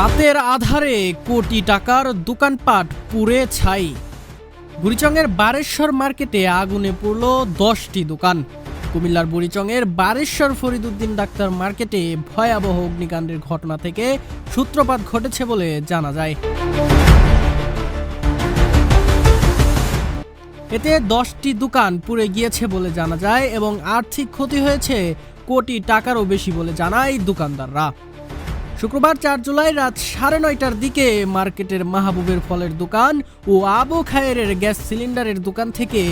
রাতের আধারে কোটি টাকার দোকানপাট পুড়ে ছাই। বুড়িচংয়ের বারেশ্বর মার্কেটে আগুনে পড়ল দশটি দোকান। কুমিল্লার বুড়িচংয়ের বারেশ্বর ফরিদুদ্দিন ডাক্তার মার্কেটে ভয়াবহ অগ্নিকাণ্ডের ঘটনা থেকে সূত্রপাত ঘটেছে বলে জানা যায়। এতে দশটি দোকান পুড়ে গিয়েছে বলে জানা যায় এবং আর্থিক ক্ষতি হয়েছে কোটি টাকারও বেশি বলে জানায় দোকানদাররা। শুক্রবার চার জুলাই রাত সাড়ে নয়টার দিকে মার্কেটের মাহবুবের ফলের দোকান ও আবু খায়ের গ্যাস সিলিন্ডারের দোকান থেকে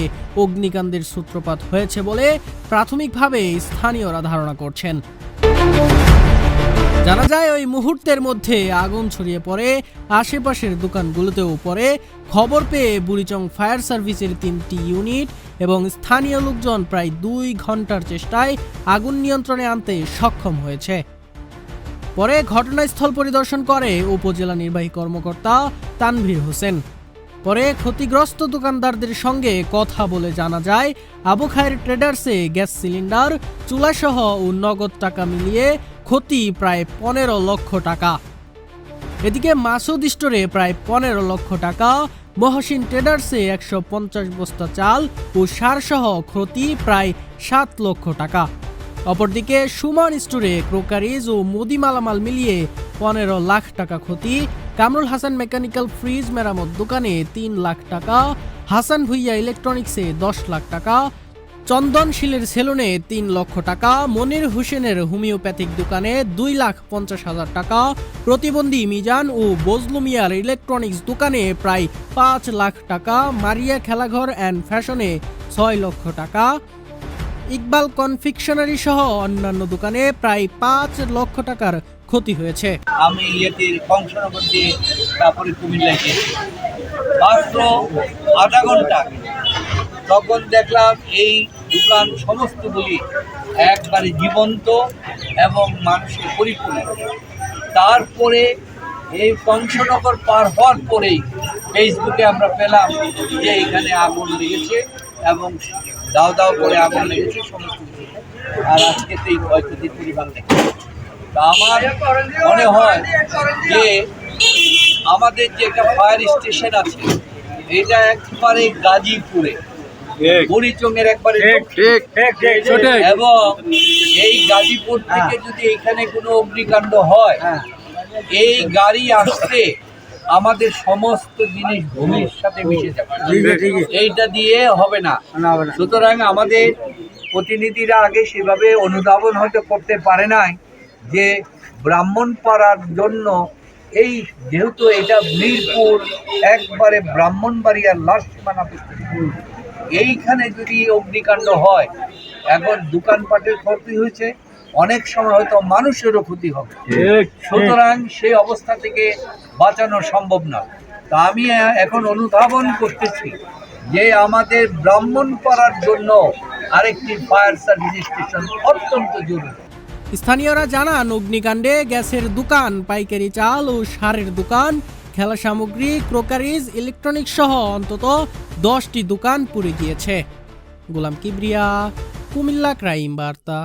অগ্নিকাণ্ডের সূত্রপাত হয়েছে বলে প্রাথমিকভাবে স্থানীয়রা ধারণা করছেন। জানা যায়, ওই মুহূর্তের মধ্যে আগুন ছড়িয়ে পড়ে, আশেপাশের দোকানগুলোতেও পড়ে। খবর পেয়ে বুড়িচং ফায়ার সার্ভিসের তিনটি ইউনিট এবং স্থানীয় লোকজন প্রায় দুই ঘণ্টার চেষ্টায় আগুন নিয়ন্ত্রণে আনতে সক্ষম হয়েছে। পরে ঘটনাস্থল পরিদর্শন করে উপজেলা নির্বাহী কর্মকর্তা তানভীর হোসেন। পরে ক্ষতিগ্রস্ত দোকানদারদের সঙ্গে কথা বলে জানা যায়, আবু খায়ের ট্রেডার্সে গ্যাস সিলিন্ডার, চুলাসহ ও নগদ টাকা মিলিয়ে ক্ষতি প্রায় পনেরো লক্ষ টাকা। এদিকে মাসুদ স্টোরে প্রায় পনেরো লক্ষ টাকা, মহসিন ট্রেডার্সে একশো পঞ্চাশ বস্তা চাল ও সারসহ ক্ষতি প্রায় সাত লক্ষ টাকা। অপরদিকে সুমন স্টোরে ক্রোকারিজ ও মুদি মালামাল মিলিয়ে পনেরো লাখ টাকা ক্ষতি। কামরুল হাসান মেকানিক্যাল ফ্রিজ মেরামত দোকানে তিন লাখ টাকা, হাসান ভুইয়া ইলেকট্রনিক্সে দশ লাখ টাকা, চন্দন শিলের সেলুনে তিন লক্ষ টাকা, মনির হোসেনের হোমিওপ্যাথিক দোকানে দুই লাখ পঞ্চাশ হাজার টাকা, প্রতিবন্ধী মিজান ও বজলুমিয়ার ইলেকট্রনিক্স দোকানে প্রায় পাঁচ লাখ টাকা, মারিয়া খেলাঘর অ্যান্ড ফ্যাশনে ছয় লক্ষ টাকা ইকবাল কনফিকশনারি সহ অন্যান্য দোকানে প্রায় পাঁচ লক্ষ টাকার ক্ষতি হয়েছে। আমি ইয়েতে কংসনগর দিয়ে তারপরে কুমিল্লায় মাত্র আধা ঘণ্টা তখন দেখলাম এই দোকান সমস্তগুলি একবারে জীবন্ত এবং মানুষের পরিপূর্ণ। তারপরে এই কংসনগর পার হওয়ার পরেই ফেসবুকে আমরা পেলাম যে এখানে আগুন লেগেছে এবং দাও দাও করে আগুন লেগেছে সমস্ত কিছু আর আজকে তো এই ক্ষয়ক্ষতির পরিমাণ দেখে তা আমার মনে হয় যে আমাদের যে একটা ফায়ার স্টেশন আছে এটা একবারে গাজীপুরে বুড়িচঙ্গের একবারে এবং এই গাজীপুর থেকে যদি এখানে কোনো অগ্নিকাণ্ড হয় এই গাড়ি আসতে আমাদের সমস্ত জিনিস ভূমির সাথে মিশে যাবে। এইটা দিয়ে হবে না। সুতরাং আমাদের প্রতিনিধিরা আগে সেভাবে অনুধাবন হয়তো করতে পারে নাই যে ব্রাহ্মণ পাড়ার জন্য এই যেহেতু এটা মিরপুর একবারে ব্রাহ্মণবাড়িয়ার লাস্ট সীমানা এইখানে যদি অগ্নিকাণ্ড হয় এখন দোকানপাটের ক্ষতি হয়েছে। অনেক সময় হয়তো মানুষেরও ক্ষতি হবে। সুতরাং সেই অবস্থা থেকে বাঁচানো সম্ভব না। তা আমি এখন অনুধাবন করতেছি যে আমাদের ব্রাহ্মণ করার জন্য আরেকটি ফায়ার সার্ভিস স্টেশন অত্যন্ত জরুরি। স্থানীয়রা জানান অগ্নিকাণ্ডে গ্যাসের দোকান পাইকারি চাল ও সারের দোকান খেলা সামগ্রী ক্রোকারিজ ইলেকট্রনিক্স সহ অন্তত দশটি দোকান পুড়ে গিয়েছে। গোলাম কিবরিয়া কুমিল্লা ক্রাইম বার্তা।